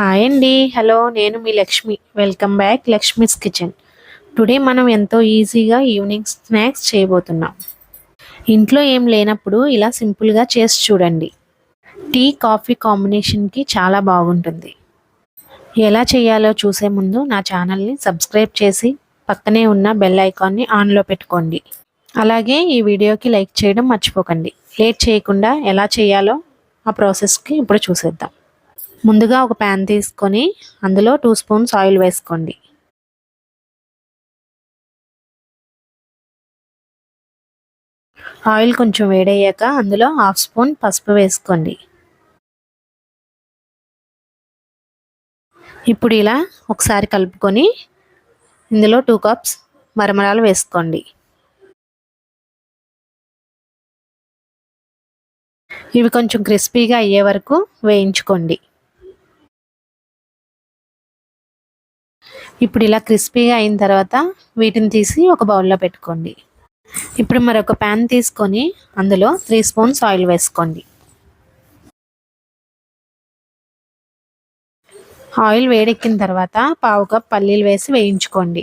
Hi అండి. Hello నేను మీ Lakshmi. Welcome back Lakshmi's kitchen. Today మనం ఎంతో ఈజీగా ఈవినింగ్ స్నాక్స్ చేయబోతున్నాం. ఇంట్లో ఏం లేనప్పుడు ఇలా సింపుల్గా చేసి చూడండి. టీ కాఫీ కాంబినేషన్కి చాలా బాగుంటుంది. ఎలా చేయాలో చూసే ముందు నా ఛానల్ని సబ్స్క్రైబ్ చేసి పక్కనే ఉన్న బెల్ ఐకాన్ని ఆన్లో పెట్టుకోండి. అలాగే ఈ వీడియోకి లైక్ చేయడం మర్చిపోకండి. లేట్ చేయకుండా ఎలా చేయాలో ఆ ప్రాసెస్కి ఇప్పుడు చూసేద్దాం. ముందుగా ఒక ప్యాన్ తీసుకొని అందులో టూ స్పూన్స్ ఆయిల్ వేసుకోండి. ఆయిల్ కొంచెం వేడయ్యాక అందులో హాఫ్ స్పూన్ పసుపు వేసుకోండి. ఇప్పుడు ఇలా ఒకసారి కలుపుకొని ఇందులో టూ కప్స్ మరమరాలు వేసుకోండి. ఇవి కొంచెం క్రిస్పీగా అయ్యే వరకు వేయించుకోండి. ఇప్పుడు ఇలా క్రిస్పీగా అయిన తర్వాత వీటిని తీసి ఒక బౌల్లో పెట్టుకోండి. ఇప్పుడు మరొక ప్యాన్ తీసుకొని అందులో త్రీ స్పూన్స్ ఆయిల్ వేసుకోండి. ఆయిల్ వేడెక్కిన తర్వాత పావు కప్ పల్లీలు వేసి వేయించుకోండి.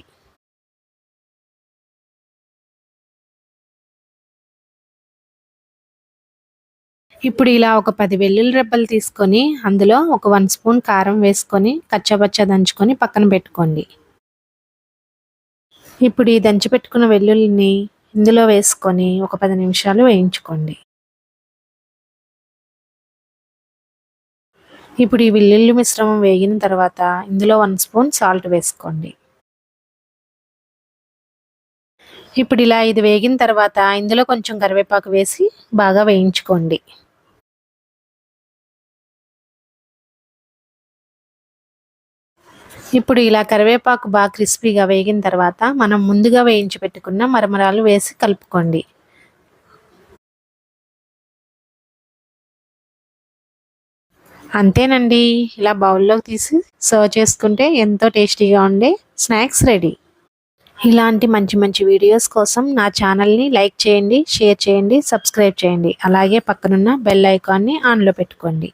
ఇప్పుడు ఇలా ఒక పది వెల్లుల్లి రెబ్బలు తీసుకొని అందులో ఒక వన్ స్పూన్ కారం వేసుకొని కచ్చపచ్చ దంచుకొని పక్కన పెట్టుకోండి. ఇప్పుడు ఈ దంచి పెట్టుకున్న వెల్లుల్లిని ఇందులో వేసుకొని ఒక పది నిమిషాలు వేయించుకోండి. ఇప్పుడు ఈ వెల్లుల్లి మిశ్రమం వేగిన తర్వాత ఇందులో వన్ స్పూన్ సాల్ట్ వేసుకోండి. ఇప్పుడు ఇలా ఇది వేగిన తర్వాత ఇందులో కొంచెం కరివేపాకు వేసి బాగా వేయించుకోండి. ఇప్పుడు ఇలా కరివేపాకు బాగా క్రిస్పీగా వేగిన తర్వాత మనం ముందుగా వేయించి పెట్టుకున్న మరమరాలు వేసి కలుపుకోండి. అంతేనండి. ఇలా బౌల్లోకి తీసి సర్వ్ చేసుకుంటే ఎంతో టేస్టీగా ఉండే స్నాక్స్ రెడీ. ఇలాంటి మంచి మంచి వీడియోస్ కోసం నా ఛానల్ని లైక్ చేయండి షేర్ చేయండి సబ్స్క్రైబ్ చేయండి. అలాగే పక్కనున్న బెల్ ఐకాన్ని ఆన్లో పెట్టుకోండి.